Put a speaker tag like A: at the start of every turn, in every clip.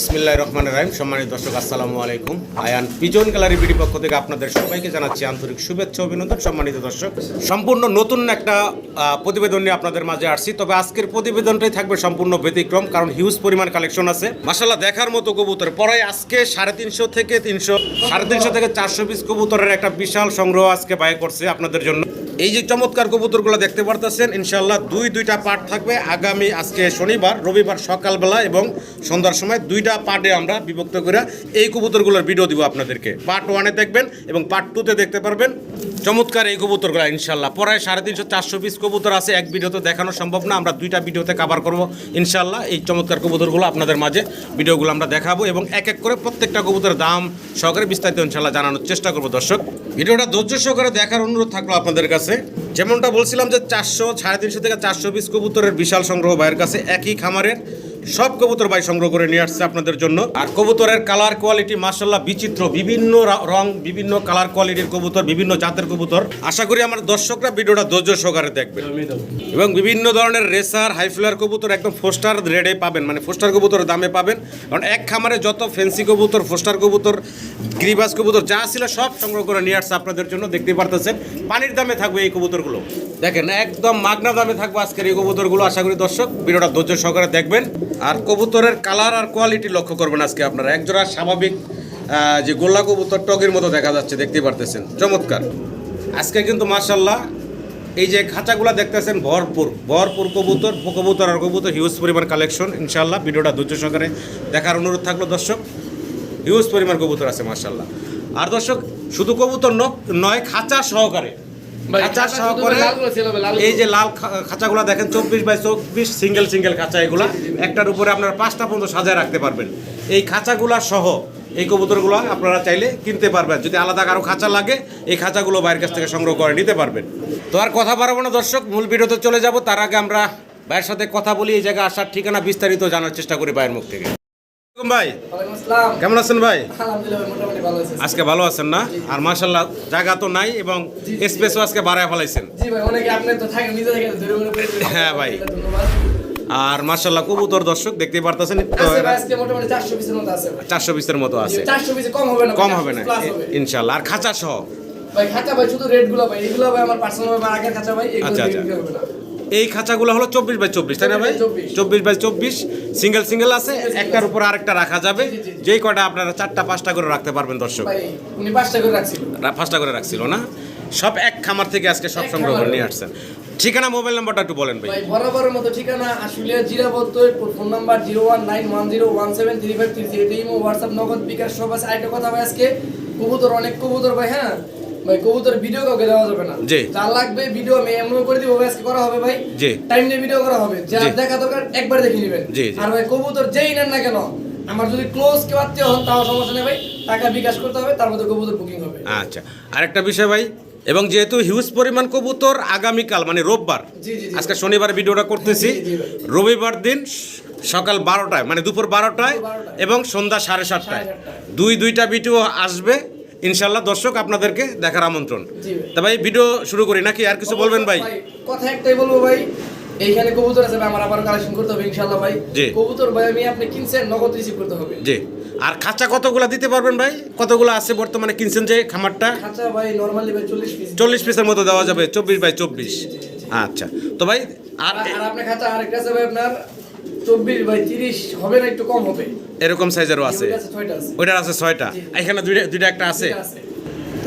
A: বিসমিল্লাহ রহমান রাহিম। সম্মানিত দর্শক, আসসালামু আলাইকুম। আয়ান পিজন গ্যালারি বিডি পক্ষ থেকে আপনাদের সবাইকে জানাচ্ছি আন্তরিক শুভেচ্ছা, অভিনন্দন। সম্মানিত দর্শক, সম্পূর্ণ নতুন একটা প্রতিবেদন নিয়ে আপনাদের মাঝে আসছি। তবে আজকের প্রতিবেদনটাই থাকবে সম্পূর্ণ ব্যতিক্রম, কারণ হিউজ পরিমাণ কালেকশন আছে। মাসাল্লাহ দেখার মতো কবুতর। পরে আজকে সাড়ে তিনশো থেকে তিনশো, সাড়ে তিনশো থেকে চারশো পিস কবুতরের একটা বিশাল সংগ্রহ আজকে বাই করছে আপনাদের জন্য। এই যে চমৎকার কবুতরগুলো দেখতে পারতেছেন ইনশাল্লাহ দুই, দুইটা পার্ট থাকবে আগামী আজকে শনিবার, রবিবার সকালবেলা এবং সন্ধ্যার সময় দুইটা পার্টে আমরা বিভক্ত করে এই কবুতরগুলোর ভিডিও দিব আপনাদেরকে। পার্ট ওয়ানে দেখবেন এবং পার্ট টুতে দেখতে পারবেন চমৎকার এই কবুতরগুলো ইনশাল্লাহ পরায় সাড়ে তিনশো, চারশো পিস কবুতর আছে, এক ভিডিওতে দেখানো সম্ভব না, আমরা দুইটা ভিডিওতে কাভার করব ইনশাল্লাহ এই চমৎকার কবুতরগুলো আপনাদের মাঝে ভিডিওগুলো আমরা দেখাবো এবং এক এক করে প্রত্যেকটা কবুতরের দাম সহকারে বিস্তারিত ইনশাল্লাহ জানানোর চেষ্টা করব। দর্শক, ভিডিওটা ধৈর্য সহকারে দেখার অনুরোধ থাকল আপনাদের কাছে। যেমনটা বলছিলাম যে চারশো, সাড়ে তিনশো থেকে চারশো পিস কবুতরের বিশাল সংগ্রহ ভাইয়ের কাছে একই খামারের। সব কবুতর ভাই সংগ্রহ করে নিয়ে আসছে আপনাদের জন্য। আর কবুতরের কালার কোয়ালিটি মার্শাল্লাহ বিচিত্র বিভিন্ন রা- বিভিন্ন কালার কোয়ালিটির কবুতর বিভিন্ন জাতের কবুতর। আশা করি আমার দর্শকরা ভিডিওটা ধৈর্য সহকারে দেখবেন। এবং বিভিন্ন ধরনের রেসার হাইফ্লার কবুতর একদম ফোস্টার রেডে পাবেন। মানে ফোস্টার কবুতর দামে পাবেন। কারণ এক খামারে যত ফেন্সি কবুতর ফোস্টার কবুতর গ্রিবাস কবুতর যা ছিল সব সংগ্রহ করে নিয়ে আসছে আপনাদের জন্য। দেখতে পারতেছেন পানির দামে থাকবে এই কবুতরগুলো। দেখেন একদম মাগনা দামে থাকবে আজকের এই কবুতরগুলো। আশা করি দর্শক ভিডিওটা ধৈর্য সহকারে দেখবেন। আর কবুতরের কালার আর কোয়ালিটি লক্ষ্য করবেন আজকে আপনারা। একজোড়া স্বাভাবিক যে গোল্লা কবুতর টগের মতো দেখা যাচ্ছে, দেখতে পারতেছেন। চমৎকার। আজকে কিন্তু মার্শাল্লাহ এই যে খাঁচাগুলো দেখতেছেন, ভরপুর। ভরপুর কবুতর কবুতর আর কবুতর হিউজ পরিমাণ কালেকশন ইনশাল্লাহ ভিডিওটা ধৈর্য সহকারে দেখার অনুরোধ থাকল দর্শক। হিউজ পরিমাণ কবুতর আছে মার্শাল্লাহ আর দর্শক, শুধু কবুতর নয়, খাঁচা সহকারে খাঁচা সহকারে। এই যে লাল খাঁচাগুলো দেখেন চব্বিশ বাই চব্বিশ সিঙ্গেল সিঙ্গেল খাঁচা এগুলা। একটার উপরে আপনারা পাঁচটা পর্যন্ত সাজায় রাখতে পারবেন। এই খাঁচাগুলা সহ এই কবুতরগুলো আপনারা চাইলে কিনতে পারবেন। যদি আলাদা কারও খাঁচা লাগে এই খাঁচাগুলো বাইরের কাছ থেকে সংগ্রহ করে নিতে পারবেন। তো আর কথা বাড়াবো না দর্শক মূল ভিডিওতে চলে যাব। তার আগে আমরা ভাইয়ের সাথে কথা বলি এই জায়গায় আসার ঠিকানা বিস্তারিত জানার চেষ্টা করি ভাইয়ের মুখ থেকে। ভাই কেমন আছেন ভাই। আজকে ভালো আছেন না আর মাশাল্লাহ জায়গা তো নাই এবং স্পেসও আজকে বাড়ায় ফেলাইছেন। হ্যাঁ ভাই। আর মাশাল্লাহ কবুতর দর্শক দেখতেই পারতেছেন
B: আছে ভাই, আজকে মোটামুটি 400 পিসের মতো আছে ভাই।
A: চারশো পিসের মতো আছে
B: কম হবে না ভাই,
A: কম
B: 400
A: হবে না
B: plus হবে।
A: ইনশাল্লাহ আর খাঁচা সহ
B: ভাই, খাঁচা ভাই, শুধু রেড ভাই, এগুলো ভাই আমার personal ভাবে আগের খাঁচা ভাই,
A: আচ্ছা, আচ্ছা। এই খাঁচাগুলো হলো চব্বিশ বাই চব্বিশ তাই না ভাই? চব্বিশ বাই চব্বিশ সিঙ্গেল সিঙ্গেল আছে একটার উপর আরেকটা রাখা যাবে। যেই কটা আপনারা চারটা পাঁচটা করে রাখতে পারবেন দর্শক।
B: উনি পাঁচটা করে রাখছিল।
A: পাঁচটা করে রাখছিল না। সব এক খামার থেকে আজকে সব সংগ্রহ করে নিয়ে আসছেন। ঠিকানা মোবাইল নাম্বারটা একটু বলেন ভাই।
B: বরাবরের মতো ঠিকানা আসলে জিরাবত্তর phone number zero one nine one zero one seven three five three three WhatsApp Nagad bKash সব আছে। আরেকটা কথা ভাই আজকে কবুতর অনেক কবুতর ভাই হ্যাঁ? ভাই কবুতর ভিডিও কাউকে দেওয়া যাবে না
A: জি।
B: যা লাগবে ভিডিও আমি এমন করে দিব ভাই আজকে করা হবে ভাই
A: জি।
B: টাইম নিয়ে ভিডিও করা হবে যা দেখা দরকার একবার দেখে নেবেন। আর ভাই কবুতর যেই নেন না কেন আমার যদি ক্লোজ কেউ আত্মীয় হন তাও সমস্যা নেই ভাই টাকা বিকাশ করতে হবে তার মধ্যে কবুতর বুকিং হবে
A: আচ্ছা আরেকটা বিষয় ভাই এবং যেহেতু হিউজ পরিমাণ কবুতর আগামীকাল মানে রোববার। আজকে শনিবার ভিডিওটা করতেছি। রবিবার দিন সকাল বারোটায় মানে দুপুর বারোটায় এবং সন্ধ্যা সাড়ে সাতটায়। দুই দুইটা ভিডিও আসবে ইনশাল্লাহ দর্শক আপনাদেরকে দেখার আমন্ত্রণ। তা ভাই ভিডিও শুরু করি নাকি? আর কিছু বলবেন ভাই?
B: কথা একটাই বলব ভাই এইখানে কবুতর আছে আমার আবার কালেকশন করতে হবে ইনশাআল্লাহ ভাই।
A: জি।
B: কবুতর ভাই আমি আপনি কিনছেন নগদ রিসিভ করতে হবে।
A: জি। আর খাঁচা কতগুলা দিতে পারবেন ভাই? কতগুলো আছে বর্তমানে কিনছেন যে খামারটা?
B: খাঁচা ভাই নরমালি ভাই 40 পিস
A: চল্লিশ পিসের মতো দেওয়া যাবে চব্বিশ বাই চব্বিশ। আচ্ছা। তো ভাই আর
B: আপনার খাঁচা আরেকটা আছে ভাই আপনার 24 বাই 30 হবে না একটু কম হবে।
A: এরকম সাইজেরও আছে। ওইটার আছে ছয়টা এখানে দুইটা দুইটা একটা আছে?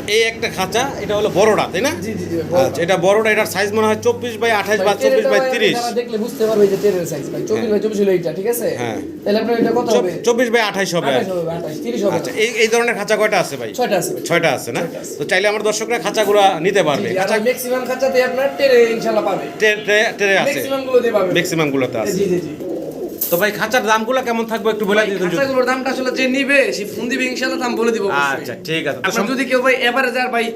A: এই একটা খাঁচা এটা হলো বড়টা তাই না?
B: জি জি জি
A: আচ্ছা এটা বড়টা এটার সাইজ মনে হয় চব্বিশ বাই আঠাশ বা চব্বিশ বাই তিরিশ।
B: দেখলে বুঝতে পারবে যে তেরের সাইজ ভাই। 24 বাই 24 হলো এইটা ঠিক আছে?
A: হ্যাঁ।
B: তাহলে আপনার এটা কত হবে?
A: চব্বিশ বাই আঠাশ হবে
B: 28 হবে 28 30 হবে।
A: আচ্ছা এই এই ধরনের খাঁচা কয়টা আছে ভাই?
B: ছয়টা আছে
A: ছয়টা আছে না? তো চাইলে আমার দর্শকরা খাঁচাগুলো নিতে পারবে। খাঁচা
B: ম্যাক্সিমাম খাঁচাতে আপনার টেরে ইনশাআল্লাহ পাবে।
A: টে- টে- টে আছে।
B: ম্যাক্সিমামগুলো দিয়ে পাবে।
A: ম্যাক্সিমাম গুলোতে আছে।
B: জি জি জি।
A: তো ভাই খাঁচার দামগুলো কেমন থাকবে একটু বলে দিতেন যদি।
B: খাতাগুলোর দামটা আসলে যে নিবে সে ফোন দিবে ইনশাআল্লাহ দাম বলে দিব
A: আচ্ছা ঠিক আছে।
B: আপনার
A: সম-
B: যদি কেউ ভাই এভারেজ আর ভাই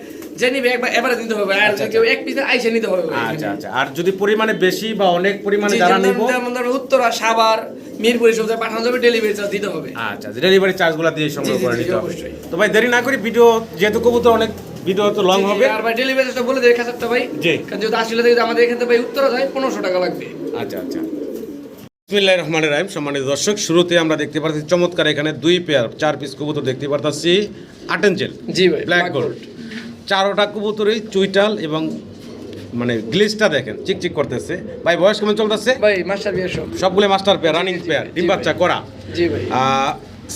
B: যে নিবে একবার এভারেজ নিতে হবে। আর
A: আচ্ছা,
B: যদি কেউ এক পিস আইসে নিতে হবে
A: আচ্ছা আচ্ছা। আর যদি পরিমাণে বেশি বা অনেক পরিমাণে যারা নিব
B: যেমন ধরুন উত্তরা সাভার মিরপুর সব জায়গায় পাঠানো যাবে ডেলিভারি চার্জ দিতে হবে।
A: আচ্ছা ডেলিভারি চার্জগুলো দিয়ে সংগ্রহ করে নিতে হবে। তো ভাই দেরি না করি ভিডিও যেহেতু কবুতর অনেক ভিডিও তো লং হবে।
B: আর ভাই ডেলিভারি চার্জটা বলে দেয় খাসারটা ভাই।
A: জি।
B: কারণ যেহেতু আসলে আমাদের এখান থেকে ভাই উত্তরা যায় পনেরোশো টাকা লাগবে।
A: আচ্ছা আচ্ছা। বিসমিল্লাহ রহমান রাহিম সম্মানিত দর্শক শুরুতে আমরা দেখতে পাচ্ছি চমৎকার এখানে দুই পেয়ার চার পিস কবুতর দেখতে পাচ্ছি আটেনজেল
B: জি ভাই
A: ব্ল্যাক গোল্ড চারোটা কবুতরই চুইটাল এবং মানে গ্লিসটা দেখেন চিকচিক করতেছে। ভাই বয়স কেমন চলতেছে?
B: ভাই মাস্টার সব।
A: সবগুলো মাস্টার পেয়ার রানিং পেয়ার ডিম বাচ্চা করা।
B: জি ভাই।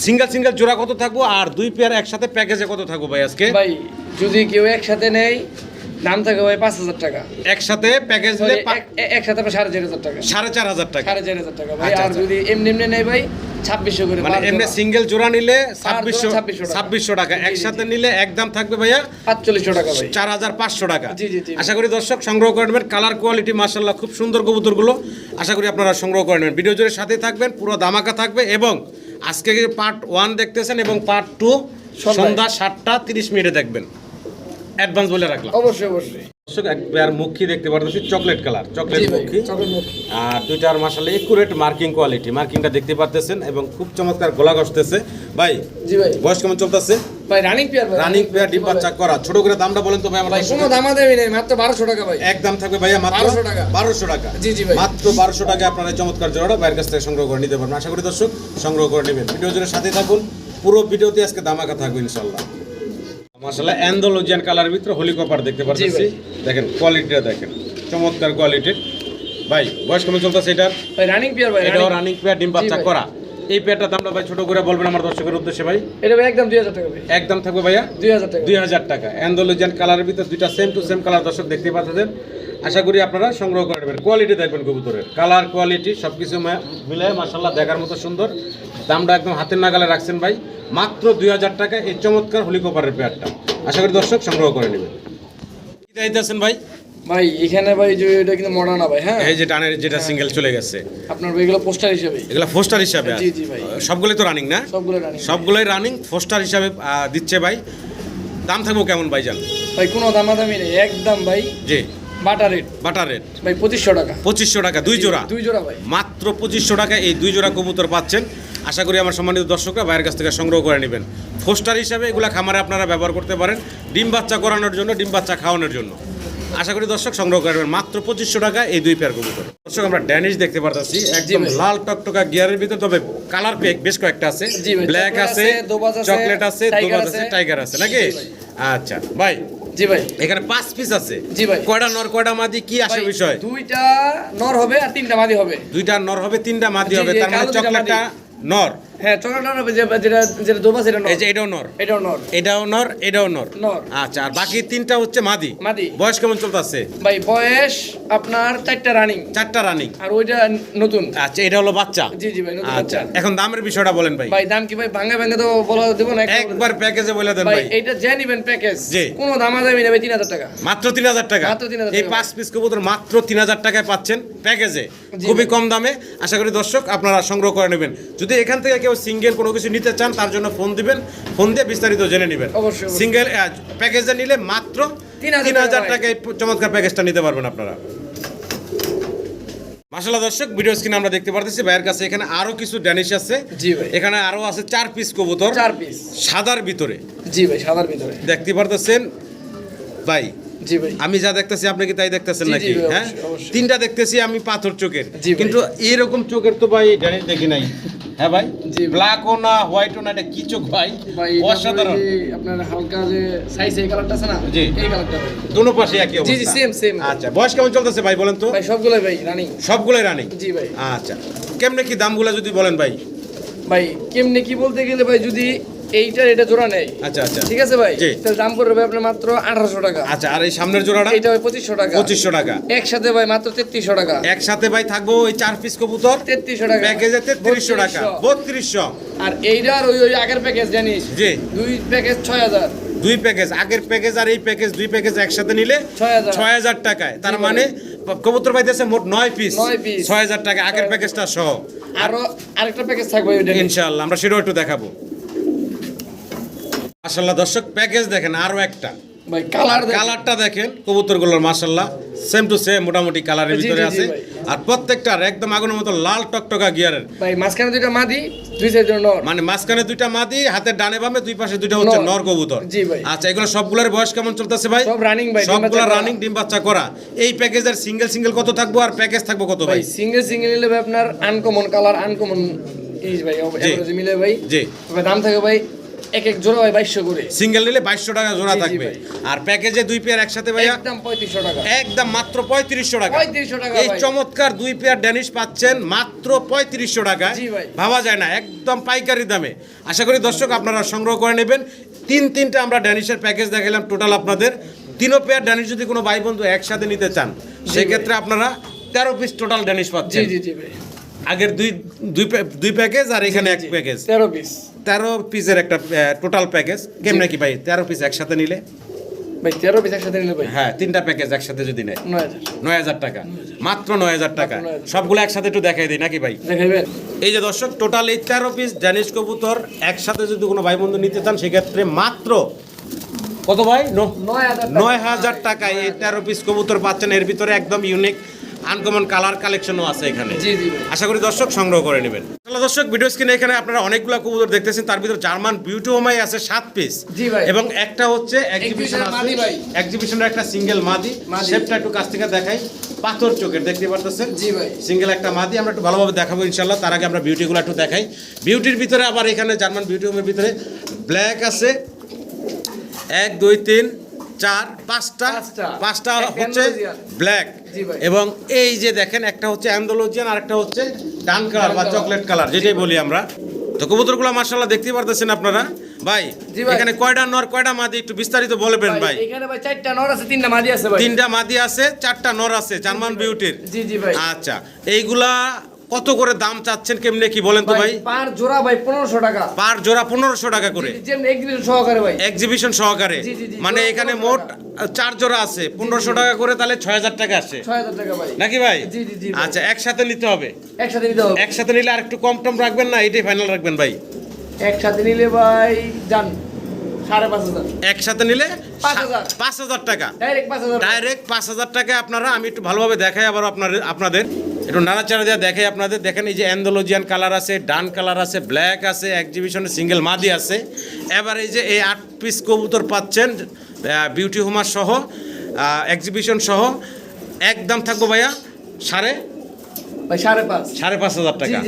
A: সিঙ্গেল সিঙ্গেল জোড়া কত থাকব? আর দুই পেয়ার একসাথে প্যাকেজে কত থাকব ভাই আজকে?
B: ভাই যদি কেউ একসাথে নেয় দাম থাকে ভাই পাঁচ হাজার টাকা।
A: একসাথে প্যাকেজ নিলে
B: একসাথে সাড়ে চার হাজার টাকা।
A: সাড়ে চার হাজার টাকা।
B: সাড়ে চার হাজার টাকা ভাই।
A: আচ্ছা,
B: আর
A: আচ্ছা।
B: যদি এমনি এমনি নেয় ভাই ছাব্বিশশো করে
A: মানে এমনি সিঙ্গেল জোড়া নিলে ছাব্বিশশো
B: টাকা।
A: ছাব্বিশশো একসাথে নিলে একদম থাকবে ভাইয়া
B: পাঁচচল্লিশশো টাকা ভাই।
A: চার হাজার পাঁচশো টাকা।
B: জি, জি, জি।
A: আশা করি দর্শক সংগ্রহ করে নেবেন। কালার কোয়ালিটি মার্শাল্লাহ খুব সুন্দর কবুতরগুলো। আশা করি আপনারা সংগ্রহ করে নেবেন। ভিডিও জুড়ে সাথে থাকবেন পুরো দামাকা থাকবে এবং আজকে পার্ট ওয়ান দেখতেছেন এবং পার্ট টু সন্ধ্যা সাতটা তিরিশ মিনিটে দেখবেন। অ্যাডভান্স বলে রাখলাম।
B: অবশ্যই অবশ্যই।
A: দর্শক এক মুখী দেখতে পারতেছি চকলেট কালার চকলেট মুখী। আর দুইটার মাসালে একুরেট মার্কিং কোয়ালিটি মার্কিংটা দেখতে পারতেছেন এবং খুব চমৎকার গোলা গসতেছে ভাই
B: জি ভাই।
A: বয়স কেমন চলতেছে?
B: ভাই রানিং পেয়ার
A: রানিং পেয়ার ডিম বাচ্চা করা। ছোট করে দামটা বলেন তো ভাই আমার
B: কোনো
A: দর্শকদের।
B: দামা মাত্র বারোশো টাকা ভাই।
A: একদম থাকবে ভাইয়া মাত্র
B: 1200 টাকা। জি, জি ভাই।
A: মাত্র টাকা আপনারা চমৎকার জোড়াটা ভাইয়ের কাছ থেকে সংগ্রহ করে নিতে পারবেন। আশা করি দর্শক সংগ্রহ করে নেবেন। ভিডিও জুড়ে সাথে থাকুন। পুরো ভিডিওতে আজকে দামাকা থাকবে ইনশাল্লাহ মাসাল্লাহ অ্যান্ডোলজিয়ান কালার ভিতরে হোলি কপার দেখতে পাচ্ছি। দেখেন কোয়ালিটিটা দেখেন। চমৎকার কোয়ালিটির ভাই বয়স কেমন চলতেছে এটার?
B: রানিং পেয়ার ভাই
A: এটাও রানিং পেয়ার ডিম বাচ্চা করা। এই পেয়ারটা দামটা ভাই ছোট করে বলবেন আমার দর্শকের উদ্দেশ্যে ভাই।
B: এটা ভাই একদম দুই হাজার টাকা ভাই।
A: একদম থাকবে ভাইয়া?
B: দুই হাজার টাকা।
A: দুই হাজার টাকা। অ্যান্ডোলজিয়ান কালারের ভিতরে দুইটা সেম টু সেম কালার দর্শক দেখতে পাচ্ছেন। আশা করি আপনারা সংগ্রহ করে নেবেন। কোয়ালিটি দেখবেন কবুতরের। কালার কোয়ালিটি সব কিছু মিলে মাসাল্লাহ দেখার মতো সুন্দর। দামটা একদম হাতের নাগালে রাখছেন ভাই। মাত্র দুই হাজার টাকা এই চমৎকার হোলিকপারের পেয়ারটা আশা করি দর্শক সংগ্রহ করে নেবেন। কি চাইতেছেন ভাই?
B: ভাই এখানে ভাই যে এটা কিন্তু মডার্ন ভাই হ্যাঁ?
A: এই যে টানের যেটা সিঙ্গেল চলে গেছে।
B: আপনার এগুলো পোস্টার হিসেবে।
A: এগুলা ফোস্টার হিসাবে?
B: জি, জি ভাই।
A: সবগুলোই তো রানিং না?
B: সবগুলো রানিং
A: সবগুলোই রানিং ফোস্টার হিসাবে দিচ্ছে ভাই। দাম থাকব কেমন ভাই জান?
B: ভাই কোনো দামাদামি নেই একদম ভাই।
A: জি।
B: বাটার রেট
A: বাটার রেট
B: ভাই পঁচিশশো টাকা।
A: পঁচিশশো টাকা দুই জোড়া।
B: দুই জোড়া ভাই।
A: মাত্র পঁচিশশো টাকা এই দুই জোড়া কবুতর পাচ্ছেন। আশা করি আমার সম্মানিত দর্শকরা বাইরের কাছ থেকে সংগ্রহ করে নেবেন। ফোস্টার হিসাবে এগুলো খামারে আপনারা ব্যবহার করতে পারেন ডিম বাচ্চা করানোর জন্য ডিম বাচ্চা খাওয়ানোর জন্য। আশা করি দর্শক সংগ্রহ করবেন মাত্র পঁচিশশো টাকা এই দুই পেয়ার কবুতর। দর্শক আমরা ড্যানিশ দেখতে পারতেছি একদম লাল টকটকা গিয়ারের ভিতরে তবে কালার বেশ কয়েকটা আছে। ব্ল্যাক আছে চকলেট আছে দোবাজ আছে। টাইগার আছে নাকি? আচ্ছা ভাই
B: জি ভাই।
A: এখানে পাঁচ পিস আছে।
B: জি ভাই।
A: কয়টা নর কয়টা মাদি কি আসে বিষয়?
B: দুইটা নর হবে আর তিনটা মাদি হবে।
A: দুইটা নর হবে তিনটা মাদি হবে তার মানে চকলেটটা নর
B: হ্যাঁ চকলেট নর হবে যে- যেটা যেটা দোবা সেটা নর।
A: এই যে এটাও নর।
B: এটাও নর।
A: এটাও নর এটাও নর।
B: নর।
A: আচ্ছা আর বাকি তিনটা হচ্ছে মাদি।
B: মাদি।
A: বয়স কেমন চলতেছে?
B: ভাই বয়স আপনার চারটা রানিং
A: চারটা রানিং
B: আর ওইটা নতুন।
A: আচ্ছা এটা হলো বাচ্চা?
B: জি জি ভাই নতুন
A: আচ্ছা।
B: বাচ্চা।
A: এখন দামের বিষয়টা বলেন ভাই।
B: ভাই দাম কি ভাই ভাঙা ভাঙা তো বলা দেবো না
A: একবার প্যাকেজে বলে দেন
B: ভাই এইটা যে নিবেন প্যাকেজ
A: জি।
B: কোনো দামা দামি নেবে তিন হাজার টাকা।
A: মাত্র তিন হাজার টাকা?
B: মাত্র 3,000
A: এই পাঁচ পিস কবুতর মাত্র তিন হাজার টাকায় পাচ্ছেন প্যাকেজে খুবই কম দামে। আশা করি দর্শক আপনারা সংগ্রহ করে নেবেন। যদি এখান থেকে কেউ সিঙ্গেল কোনো কিছু নিতে চান তার জন্য ফোন দিবেন। ফোন দিয়ে বিস্তারিত জেনে নেবেন। সিঙ্গেল প্যাকেজে নিলে মাত্র তিন হাজার টাকায় চমৎকার প্যাকেজটা নিতে পারবেন আপনারা। মাসালা দর্শক ভিডিও স্ক্রিনে আমরা দেখতে পারতেছি ভাইয়ের কাছে এখানে আরও কিছু ড্যানিশ আছে।
B: জি ভাই।
A: এখানে আরও আছে চার পিস কবুতর।
B: চার পিস
A: সাদার ভিতরে।
B: জি ভাই সাদার ভিতরে।
A: দেখতে পারতেছেন? ভাই
B: জি ভাই।
A: আমি যা দেখতেছি আপনি কি তাই দেখতেছেন নাকি? হ্যাঁ। তিনটা দেখতেছি আমি পাথর চোখের। কিন্তু এরকম চোখের তো ভাই ড্যানিশ দেখি নাই। হ্যাঁ ভাই? ব্ল্যাকও না হোয়াইটও না এটা কি চোখ ভাই?
B: ভাই
A: অসাধারণ।
B: আপনার হালকা যে সাইজ এই কালারটা আছে না
A: জি।
B: এই কালারটা ভাই।
A: পাশে একই অবস্থা
B: জি, same, same।
A: আচ্ছা বয়স কেমন চলতেছে ভাই বলেন তো?
B: ভাই সবগুলাই ভাই রানিং
A: সবগুলাই রানিং
B: জি ভাই।
A: আচ্ছা কেমনে কি দামগুলো যদি বলেন ভাই?
B: ভাই কেমনে কি বলতে গেলে ভাই যদি এইটার এটা জোড়া নেই।
A: আচ্ছা আচ্ছা।
B: ঠিক আছে ভাই। তাহলে দাম পড়বে আপনার মাত্র আঠারোশো টাকা।
A: আচ্ছা আর এই সামনের জোড়াটা?
B: ভাই পঁচিশশো টাকা।
A: পঁচিশশো টাকা।
B: একসাথে ভাই মাত্র তেত্রিশশো টাকা।
A: একসাথে ভাই থাকব ওই চার পিস কবুতর।
B: তেত্রিশশো টাকা।
A: প্যাকেজে তেত্রিশশো টাকা। বত্রিশশো।
B: আর এইটার ওই ওই আগের প্যাকেজ জানিস?
A: জি।
B: দুই প্যাকেজ ছয় হাজার।
A: দুই প্যাকেজ আগের প্যাকেজ আর এই প্যাকেজ দুই প্যাকেজ একসাথে নিলে ছয় হাজার। টাকায়। তার। মানে কবুতর পাইতেছে মোট নয় পিস ছয় হাজার টাকা। আগের প্যাকেজটা সহ।
B: আরও আরেকটা প্যাকেজ থাকবে ওইটা
A: ইনশাআল্লাহ আমরা সেটাও একটু দেখাবো। মাশাল্লাহ দর্শক প্যাকেজ দেখেন আরও একটা।
B: ভাই কালার
A: কালারটা দেখেন কবুতরগুলোর মাশাল্লাহ সেম টু সেম মোটামুটি কালারের ভিতরে আছে। আর প্রত্যেকটার একদম আগুনের মতো লাল টকটকা গিয়ারের।
B: ভাই মাঝখানে দুইটা মাদি দুই সাইডের নর।
A: মানে মাঝখানে দুইটা মাদি হাতের ডানে বামে দুই পাশে দুইটা হচ্ছে
B: নর।
A: কবুতর।
B: জি ভাই।
A: আচ্ছা এগুলো সবগুলোর বয়স কেমন চলতেছে ভাই?
B: সব running ভাই,
A: সবগুলো রানিং ডিম বাচ্চা করা। এই প্যাকেজের সিঙ্গেল সিঙ্গেল কত থাকব আর প্যাকেজ থাকব কত
B: ভাই সিঙ্গেল সিঙ্গেল নিলে আপনার আনকমন কালার আনকমন এই ভাই এভারেজে মিলে ভাই।
A: জি।
B: দাম থাকে ভাই এক এক জোড়া ভাই বাইশশো করে।
A: সিঙ্গেল নিলে বাইশশো টাকা জোড়া
B: জি, জি
A: থাকবে। আর প্যাকেজে দুই পেয়ার একসাথে ভাইয়া
B: একদম পঁয়ত্রিশশো টাকা।
A: একদম মাত্র পঁয়ত্রিশশো টাকা।
B: 3500 টাকা
A: এই চমৎকার দুই পেয়ার ড্যানিশ পাচ্ছেন মাত্র পঁয়ত্রিশশো
B: জি ভাই।
A: ভাবা যায় না একদম পাইকারি দামে। আশা করি দর্শক আপনারা সংগ্রহ করে নেবেন। তিন তিনটা আমরা ড্যানিশের প্যাকেজ দেখালাম টোটাল আপনাদের। তিনও পেয়ার ড্যানিশ যদি কোনো ভাই বন্ধু একসাথে নিতে চান সেক্ষেত্রে আপনারা তেরো পিস টোটাল ড্যানিশ
B: জি
A: পাচ্ছেন
B: জি জি ভাই।
A: আগের দুই দুই দুই প্যাকেজ আর এখানে এক প্যাকেজ।
B: তেরো পিস
A: তেরো পিসের একটা টোটাল প্যাকেজ কেমনে কি ভাই? তেরো পিস একসাথে নিলে?
B: ভাই তেরো পিস একসাথে নিলে ভাই।
A: হ্যাঁ তিনটা প্যাকেজ একসাথে যদি নেয়।
B: নয় হাজার।
A: টাকা। মাত্র নয় হাজার টাকা। সবগুলো একসাথে একটু দেখাই দিই নাকি ভাই?
B: দেখাইবেন।
A: এই যে দর্শক টোটাল এই তেরো পিস ড্যানিশ কবুতর একসাথে যদি কোনো ভাই বন্ধু নিতে চান সেক্ষেত্রে মাত্র কত ভাই?
B: নয় হাজার
A: টাকায় এই তেরো পিস কবুতর পাচ্ছেন। এর ভিতরে একদম ইউনিক আনকমন কালার কালেকশনও আছে এখানে।
B: জি জি।
A: আশা করি দর্শক সংগ্রহ করে নেবেন। তাহলে দর্শক ভিডিও স্ক্রিনে এখানে আপনারা অনেকগুলো কবুতর দেখতেছেন তার ভিতরে জার্মান বিউটি হোমাই আছে সাত পিস
B: জি ভাই।
A: এবং একটা হচ্ছে এক্সিবিশন
B: ভাই।
A: এক্সিবিশনের একটা সিঙ্গেল মাদি।
B: মাদি।
A: শেপটা একটু কাছ থেকে দেখাই। পাথর চোখের দেখতে পারতেছেন?
B: জি ভাই।
A: সিঙ্গেল একটা মাদি আমরা একটু ভালোভাবে দেখাবো ইনশাল্লাহ তার আগে আমরা বিউটিগুলো একটু দেখাই। বিউটির ভিতরে আবার এখানে জার্মান বিউটি হোমের ভিতরে ব্ল্যাক আছে। এক দুই তিন। চার পাঁচটা?
B: পাঁচটা।
A: হচ্ছে ব্ল্যাক। এবং এই যে দেখেন একটা হচ্ছে অ্যান্ডোলজিয়ান আর একটা হচ্ছে ডান কালার বা চকলেট কালার যেটাই বলি আমরা। তো কবুতরগুলো মার্শাল্লাহ দেখতে পারতেছেন আপনারা। ভাই
B: ভাই।
A: এখানে কয়টা নর কয়টা মাদি একটু বিস্তারিত বলবেন ভাই
B: এখানে ভাই চারটা নর আছে তিনটা মাদি আছে ভাই।
A: তিনটা মাদি আছে চারটা নর আছে জার্মান বিউটির।
B: জি জি ভাই।
A: আচ্ছা এইগুলা কত করে দাম চাচ্ছেন কেমনে কি বলেন তো ভাই
B: পার জোড়া ভাই পনেরোশো টাকা।
A: পার জোড়া পনেরোশো টাকা করে।
B: যেমন এক্সিবিশন সহকারে ভাই।
A: এক্সিবিশন সহকারে। মানে এখানে মোট চার জোড়া আছে। পনেরোশো টাকা করে তাহলে ছয় হাজার টাকা আসে।
B: ছয় হাজার টাকা ভাই।
A: নাকি ভাই?
B: জি, জি, জি,
A: আচ্ছা একসাথে নিতে হবে?
B: একসাথে নিতে হবে।
A: একসাথে নিলে আর একটু কম টম রাখবেন না? এটাই ফাইনাল রাখবেন ভাই।
B: একসাথে নিলে ভাই হাজার
A: একসাথে নিলে
B: পাঁচ হাজার।
A: টাকা।
B: ডাইরেক্ট পাঁচ হাজার।
A: টাকা আপনারা আমি একটু ভালোভাবে দেখাই আবার আপনার আপনাদের। একটু নাড়াচাড়া দেওয়া দেখাই আপনাদের। দেখেন এই যে অ্যান্ডোলজিয়ান কালার আছে ডান কালার আছে ব্ল্যাক আছে এক্সিবিশনের সিঙ্গেল মাদি আছে। এবার এই যে এই আট পিস কবুতর পাচ্ছেন বিউটি হোমার সহ এক্সিবিশন সহ একদম থাকব ভাইয়া সাড়ে
B: সাড়ে পাঁচ।
A: সাড়ে পাঁচ হাজার টাকা।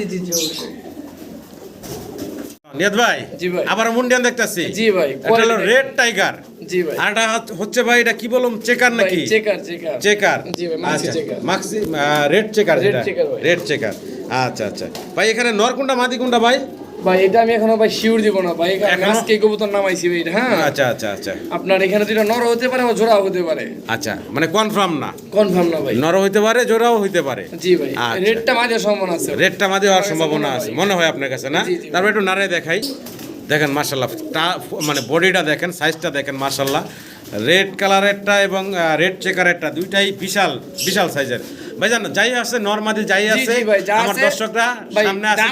A: নিয়ত ভাই
B: জি ভাই।
A: আবার মুন্ডিয়ান দেখতাছি।
B: জি ভাই,
A: এটা হলো রেড টাইগার।
B: জি ভাই।
A: আর এটা হচ্ছে ভাই এটা কি বললাম চেকার নাকি?
B: Checker checker.
A: চেকার।
B: জি ভাই maxi checker.
A: Maxi red checker red checker. আচ্ছা আচ্ছা। ভাই এখানে নর কোনটা মাদি কোনটা ভাই?
B: ভাই এটা আমি এখনও ভাই শিওর দিব না ভাই। আজকে কবুতর নামাইছি ভাই হ্যাঁ?
A: আচ্ছা আচ্ছা আচ্ছা।
B: আপনার এখানে দুইটা নর হতে পারে বা জোড়া হতে পারে।
A: আচ্ছা মানে কনফার্ম না?
B: কনফার্ম না ভাই।
A: নর হইতে পারে জোড়াও হইতে পারে।
B: জি ভাই
A: আচ্ছা।
B: রেটটা মাঝে সম্ভাবনা আছে
A: রেডটা মাদি হওয়ার সম্ভাবনা আছে মনে হয় আপনার কাছে না। তারপর একটু নাড়ে দেখাই। দেখেন মার্শাল্লাহ মানে বডিটা দেখেন সাইজটা দেখেন মার্শাল্লাহ রেড কালারেরটা এবং রেড চেকারেরটা দুইটাই বিশাল বিশাল সাইজের ভাইজান যাই আছে নরমাদি যাই আছে আমার দর্শকরা সামনে আছে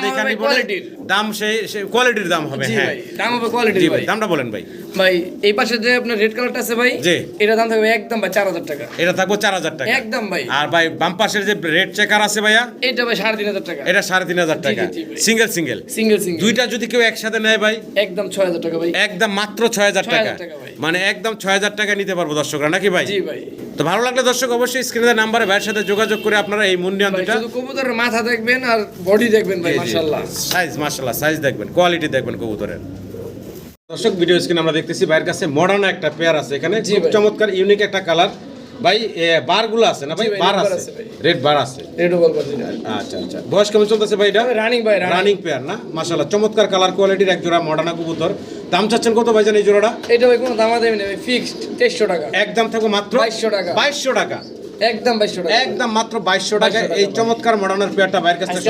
B: দাম
A: সেই কোয়ালিটির দাম হবে হ্যাঁ।
B: দাম হবে কোয়ালিটি
A: জি
B: ভাই
A: দামটা বলেন ভাই।
B: ভাই এই পাশে যে আপনার রেড কালারটা আছে ভাই
A: জি।
B: এটা দাম থাকবে একদম ভাই চার হাজার টাকা।
A: এটা থাকব চার হাজার টাকা।
B: একদম ভাই।
A: আর ভাই বাম পাশের যে রেড চেকার আছে ভাইয়া
B: এটা ভাই সাড়ে তিন হাজার টাকা।
A: এটা সাড়ে তিন হাজার
B: জি,
A: টাকা। সিঙ্গেল সিঙ্গেল
B: সিঙ্গেল সিঙ্গেল
A: দুইটা যদি কেউ একসাথে নেয় ভাই
B: একদম ছয় হাজার টাকা ভাই।
A: একদম মাত্র ছয় হাজার
B: 6,000
A: টাকা। মানে একদম ছয় হাজার টাকা নিতে পারব দর্শকরা নাকি ভাই?
B: জি ভাই।
A: তো ভালো লাগলে দর্শক অবশ্যই স্ক্রিনের নাম্বারে ভাইয়ের সাথে যোগাযোগ করে আপনারা এই মুন্ডিয়ান
B: ভাই
A: দুটা
B: শুধু কবুতরের মাথা দেখবেন আর বডি দেখবেন ভাই মাশাআল্লাহ।
A: সাইজ মাশাল্লাহ সাইজ দেখবেন কোয়ালিটি দেখবেন কবুতরের। দর্শক ভিডিও স্ক্রিন আমরা দেখতেছি ভাইয়ের কাছে মডার্ন একটা পেয়ার আছে এখানে। খুব চমৎকার ইউনিক একটা কালার ভাই বারগুলো আছে না ভাই? বার আছে। রেড বার আছে।
B: রেড করে
A: আচ্ছা আচ্ছা। বয়স কেমন চলতেছে ভাই এটা
B: রানিং ভাই রানিং
A: পেয়ার না? মাশাল্লাহ চমৎকার কালার কোয়ালিটির এক জোড়া মডার্না কবুতর। দাম চাচ্ছেন কত ভাইজান এই জোড়াটা?
B: এটা ভাই কোনো দামা দেবেন ভাই ফিক্সড তেইশশো টাকা।
A: একদম থাকবে মাত্র
B: 2200 টাকা।
A: বাইশশো টাকা।
B: একদম বাইশশো টাকা।
A: একদম মাত্র বাইশশো টাকা। এই চমৎকার মডার্নের পেয়ারটা বাইরের কাছ থেকে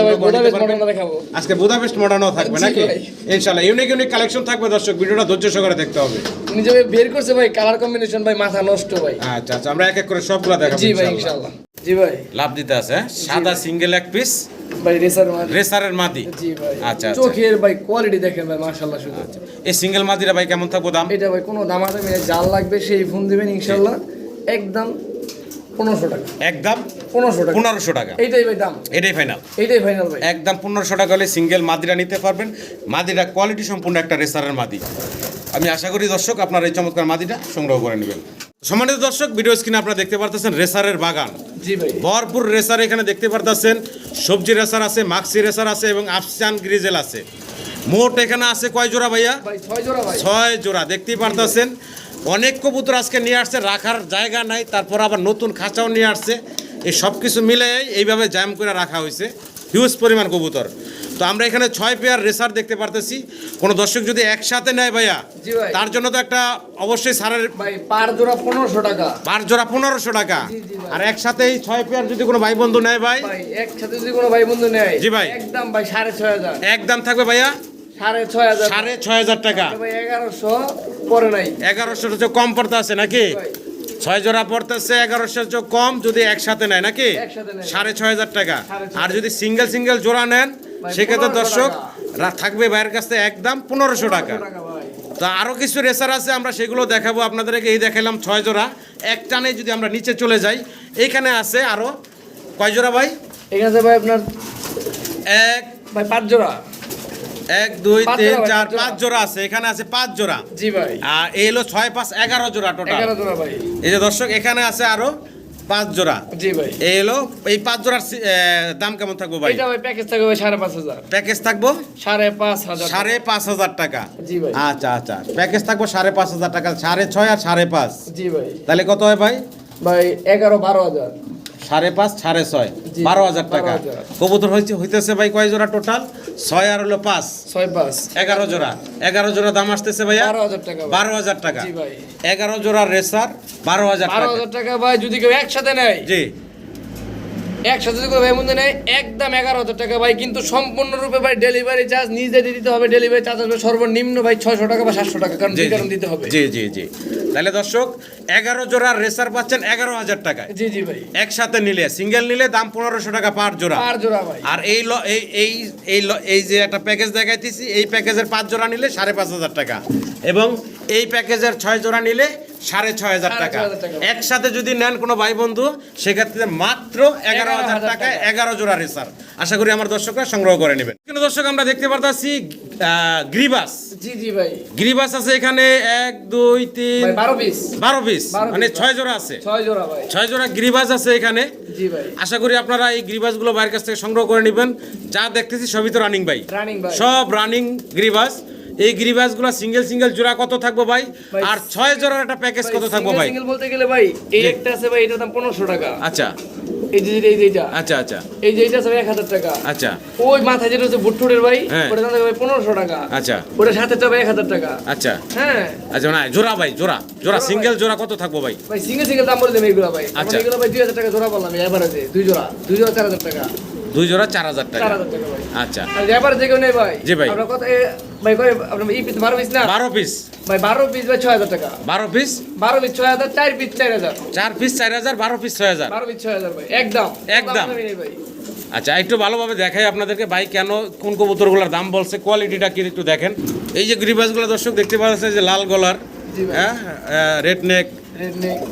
B: আজকে
A: বুদাপেস্ট মডার্নও থাকবে
B: জি
A: নাকি?
B: ভাই।
A: ইনশাআল্লাহ ইউনিক ইউনিক কালেকশন থাকবে দর্শক ভিডিওটা ধৈর্য সহকারে দেখতে হবে।
B: নিজে বের করছে ভাই কালার কম্বিনেশন ভাই মাথা নষ্ট ভাই।
A: আচ্ছা আচ্ছা আমরা এক এক করে সবগুলো দেখাবো
B: জি ভাই ইনশাআল্লাহ। জি ভাই।
A: লাভ দিতে আছে হ্যাঁ? সাদা সিঙ্গেল এক পিস
B: ভাই রেসার মাদি।
A: রেসারের মাদি।
B: জি ভাই।
A: আচ্ছা, আচ্ছা।
B: চোখের ভাই কোয়ালিটি দেখেন ভাই মাশাআল্লাহ শুধু।
A: এই সিঙ্গেল মাদিরা ভাই কেমন থাকব দাম?
B: এটা ভাই কোনো দামা দামি নেই। জাল লাগবে সেই ফোন দিবেন ইনশাআল্লাহ। একদম পনেরোশো টাকা।
A: একদম
B: পনেরোশো টাকা।
A: পনেরোশো টাকা।
B: এইটাই ভাই দাম।
A: এটাই ফাইনাল
B: এইটাই ফাইনাল ভাই।
A: একদম পনেরোশো টাকা হলে সিঙ্গেল মাদিরা নিতে পারবেন। মাদিরা কোয়ালিটি সম্পূর্ণ একটা রেসারের মাদি। আমি আশা করি দর্শক আপনারা এই চমৎকার মাদিটা সংগ্রহ করে নেবেন। সম্মানিত দর্শক ভিডিও স্ক্রিনে আপনারা দেখতে পারতেছেন রেসারের বাগান। ভরপুর রেসার এখানে দেখতে পারতেছেন। সবজি রেসার আছে মাক্সি রেসার আছে এবং আফসান গ্রিজেল আছে। মোট এখানে আছে কয় জোড়া ভাইয়া?
B: ছয় জোড়া
A: ছয় জোড়া। দেখতেই পারতেছেন। অনেক কবুতর আজকে নিয়ে আসছে রাখার জায়গা নাই তারপর আবার নতুন খাঁচাও নিয়ে আসছে। এই সব কিছু মিলে এইভাবে জ্যাম করে রাখা হয়েছে। হিউজ পরিমাণ কবুতর। তো আমরা এখানে ছয় পেয়ার রেসার দেখতে পারতেছি। কোনো দর্শক যদি একসাথে নেয় ভাইয়া তার জন্য তো একটা অবশ্যই সারের
B: পার জোড়া পনেরোশো টাকা।
A: পার জোড়া পনেরোশো টাকা। আর একসাথে এই ছয় পেয়ার যদি কোনো ভাই বন্ধু নেয় ভাই?
B: ভাই একসাথে যদি কোনো ভাই বন্ধু নেয়
A: জি ভাই।
B: একদম ভাই সাড়ে ছয় হাজার।
A: একদম থাকবে ভাইয়া?
B: সাড়ে ছয় হাজার।
A: টাকা।
B: এগারোশো
A: কম পড়তে আছে নাকি ছয় জোড়া পড়তেছে কম যদি একসাথে নেয় নাকি? সাড়ে ছয় হাজার টাকা। আর যদি সিঙ্গেল সিঙ্গেল জোড়া নেন সেক্ষেত্রে দর্শক থাকবে ভাইয়ের কাছ একদম পনেরোশো টাকা।
B: টাকা
A: তো আরও কিছু রেসার আছে আমরা সেগুলো দেখাবো। আপনাদেরকে এই দেখালাম ছয় জোড়া। এক টানে যদি আমরা নিচে চলে যাই এইখানে আছে আরও কয় জোড়া ভাই?
B: এখানে ভাই আপনার
A: এক
B: ভাই পাঁচ জোড়া।
A: এক দুই তিন চার
B: পাঁচ জোড়া।
A: আছে এখানে আছে পাঁচ জোড়া।
B: জি ভাই।
A: আর এই হলো ছয় পাঁচ এগারো জোড়া টোটাল
B: এগারো জোড়া ভাই।
A: এই যে দর্শক এখানে আছে আরও পাঁচ জোড়া।
B: জি ভাই।
A: এই হলো এই পাঁচ জোড়ার দাম কেমন থাকব ভাই?
B: এটা ভাই প্যাকেজ থাকবে সাড়ে পাঁচ হাজার।
A: প্যাকেজ থাকব?
B: সাড়ে পাঁচ হাজার
A: সাড়ে পাঁচ হাজার টাকা।
B: জি ভাই।
A: আচ্ছা আচ্ছা। প্যাকেজ থাকব সাড়ে পাঁচ হাজার টাকা সাড়ে ছয় আর সাড়ে পাঁচ।
B: জি ভাই।
A: তাহলে কত হয় ভাই?
B: ভাই এগারো বারো হাজার।
A: সাড়ে পাঁচ সাড়ে ছয়। বারো হাজার টাকা।
B: 12,000
A: কবুতর হয়েছে হইতেছে ভাই কয় জোড়া টোটাল ছয় আর হলো পাঁচ।
B: ছয় পাঁচ।
A: এগারো জোড়া। এগারো জোড়া দাম আসতেছে ভাইয়া?
B: বারো হাজার টাকা ভাই।
A: বারো হাজার টাকা। এগারো জোড়া রেসার বারো হাজার
B: বারো হাজার টাকা ভাই যদি কেউ একসাথে নেয়।
A: জি।
B: একসাথে যদি কেউ ভাই মধ্যে নেয় একদম এগারো হাজার টাকা ভাই কিন্তু সম্পূর্ণরূপে ভাই ডেলিভারি চার্জ নিজে দিতে হবে। ডেলিভারি চার্জ আসবে সর্বনিম্ন ভাই ছয়শো টাকা বা সাতশো টাকা কারণ দিতে হবে।
A: জি জি জি। তাহলে দর্শক এগারো জোড়ার রেসার পাচ্ছেন এগারো হাজার টাকায়।
B: জি জি ভাই।
A: একসাথে নিলে সিঙ্গেল নিলে দাম পনেরোশো টাকা পার জোড়া।
B: পার জোড়া ভাই।
A: আর এই এই এই এই যে একটা প্যাকেজ দেখাইতেছি এই প্যাকেজের পাঁচ জোড়া নিলে সাড়ে পাঁচ হাজার টাকা। এবং এই প্যাকেজের ছয় জোড়া নিলে সাড়ে ছয় হাজার টাকা। একসাথে যদি নেন কোনো ভাই বন্ধু সেক্ষেত্রে মাত্র এগারো হাজার
B: টাকা।
A: এগারো জোড়া রেসার। আশা করি আমার দর্শকরা সংগ্রহ করে নেবেন। কিন্তু দর্শক আমরা দেখতে পারতাছি গ্রিবাস।
B: জি জি ভাই।
A: গ্রিবাস আছে এখানে এক দুই তিন
B: বারো পিস।
A: বারো পিস। মানে ছয় জোড়া আছে।
B: ছয় জোড়া ভাই।
A: ছয় জোড়া গ্রিবাস আছে এখানে।
B: জি ভাই।
A: আশা করি আপনারা এই গ্রিবাসগুলো বাইরের কাছ থেকে সংগ্রহ করে নেবেন। যা দেখতেছি সবই তো রানিং ভাই।
B: রানিং ভাই।
A: সব রানিং গ্রিবাস। এই গ্রিবাসগুলো সিঙ্গেল সিঙ্গেল জোড়া কত থাকব ভাই? আর ছয় জোড়ার একটা প্যাকেজ কত থাকব ভাই?
B: সিঙ্গেল বলতে গেলে ভাই এই একটা আছে ভাই এটার দাম পনেরোশো টাকা।
A: আচ্ছা।
B: এই যে এই যে এইটা
A: আচ্ছা আচ্ছা।
B: এই যে এইটা আছে এক হাজার টাকা।
A: আচ্ছা।
B: ওই মাথায় যেটা হচ্ছে ভুট্টুরের ভাই
A: হ্যাঁ।
B: ওটা দাম ভাই পনেরোশো টাকা।
A: আচ্ছা।
B: ওটা সাথে টাকা এক হাজার টাকা।
A: আচ্ছা।
B: হ্যাঁ।
A: আচ্ছা না জোড়া ভাই জোড়া। জোড়া সিঙ্গেল জোড়া কত থাকব ভাই?
B: ভাই সিঙ্গেল সিঙ্গেল দাম বলে দেবে এগুলো ভাই।
A: আচ্ছা।
B: আচ্ছা এগুলো ভাই দুই হাজার টাকা জোড়া বললাম এভারেজে দুই জোড়া। দুই জোড়া চার হাজার টাকা।
A: দুই জোড়া চার হাজার টাকা। আচ্ছা।
B: আর যে নেই ভাই
A: জি ভাই।
B: আপনার কত ভাই কয় আপনার ই পিস বারো পিস না?
A: বারো পিস
B: ভাই বারো পিস ভাই ছয় হাজার টাকা।
A: বারো পিস
B: বারো পিস ছয় হাজার চার পিস চার হাজার।
A: চার পিস চার হাজার বারো পিস ছয় হাজার।
B: বারো পিস ছয় হাজার ভাই একদম।
A: একদম।
B: দাম ভাই।
A: আচ্ছা একটু ভালোভাবে দেখাই আপনাদেরকে ভাই কেন কোন কবুতরগুলোর দাম বলছে কোয়ালিটিটা কি একটু দেখেন। এই যে গ্রিবাসগুলো দর্শক দেখতে পাচ্ছেন যে লাল গলার হ্যাঁ রেড নেক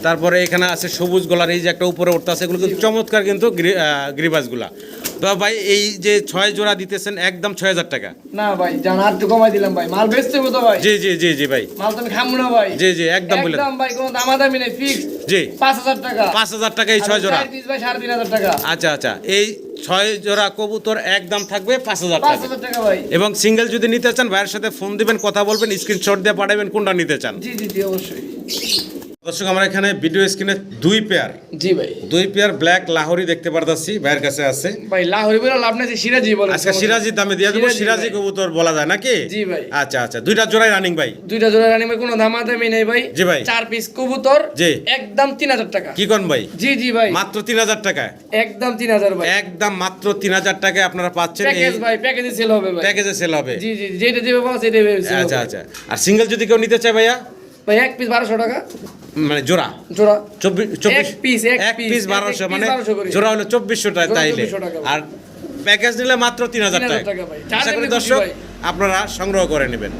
A: তারপরে এখানে আছে সবুজ গলার এই যে একটা উপরে উঠতে আছে এগুলো কিন্তু চমৎকার কিন্তু গ্রি- গ্রিবাসগুলা তো ভাই এই যে ছয় জোড়া দিতেছেন একদম ছয় হাজার টাকা।
B: না ভাই জান আর একটু কমাই দিলাম ভাই। মাল বেচতে হবে তো ভাই।
A: জি জি জি জি ভাই।
B: মাল তো খামু না ভাই।
A: জি জি একদম বলে
B: একদম ভাই কোনো দামাদামি নেই ফিক্স
A: জি।
B: পাঁচ হাজার টাকা।
A: পাঁচ হাজার টাকা এই ছয় জোড়া।
B: ভাই সাড়ে তিন হাজার টাকা।
A: আচ্ছা আচ্ছা এই ছয় জোড়া কবুতর একদম থাকবে পাঁচ হাজার টাকা। এবং সিঙ্গেল যদি নিতে চান ভাইয়ের সাথে ফোন দিবেন কথা বলবেন স্ক্রিনশট দিয়ে পাঠাবেন কোনটা নিতে চান।
B: জি জি জি অবশ্যই।
A: দর্শক আমরা এখানে ভিডিও স্ক্রিনে দুই পেয়ার
B: জি ভাই।
A: দুই পেয়ার ব্ল্যাক লাহোরি দেখতে পারতাছি ভাইয়ের কাছে আছে।
B: ভাই লাহোরি বলে লাভ নাই সিরাজি বলে।
A: আজকে সিরাজি দামে দিয়ে দেবো
B: সিরাজি
A: কবুতর বলা যায় নাকি?
B: জি ভাই।
A: আচ্ছা আচ্ছা দুইটা জোড়াই রানিং ভাই।
B: দুইটা জোড়া রানিং ভাই কোনো দামাদামি নেই ভাই।
A: জি ভাই।
B: চার পিস কবুতর
A: জি।
B: একদম তিন হাজার টাকা।
A: কি কোন ভাই?
B: জি জি ভাই।
A: মাত্র তিন হাজার টাকায়
B: একদম তিন হাজার ভাই।
A: একদম মাত্র তিন হাজার টাকায় আপনারা পাচ্ছেন
B: প্যাকেজ ভাই প্যাকেজে সেল হবে ভাই।
A: প্যাকেজে সেল হবে।
B: জি জি যেটা যেভাবে সেটাই sell
A: আচ্ছা আচ্ছা। আর সিঙ্গেল যদি কেউ নিতে চায় ভাইয়া?
B: ভাই এক পিস বারোশো টাকা।
A: মানে জোড়া?
B: জোড়া।
A: চব্বিশ চব্বিশ
B: এক এক
A: পিস বারোশো মানে
B: 1200 করে।
A: জোড়া হলো চব্বিশশো টাকা তাইলে। আর প্যাকেজ নিলে মাত্র তিন হাজার টাকা। আশা করি দর্শক আপনারা সংগ্রহ করে নেবেন।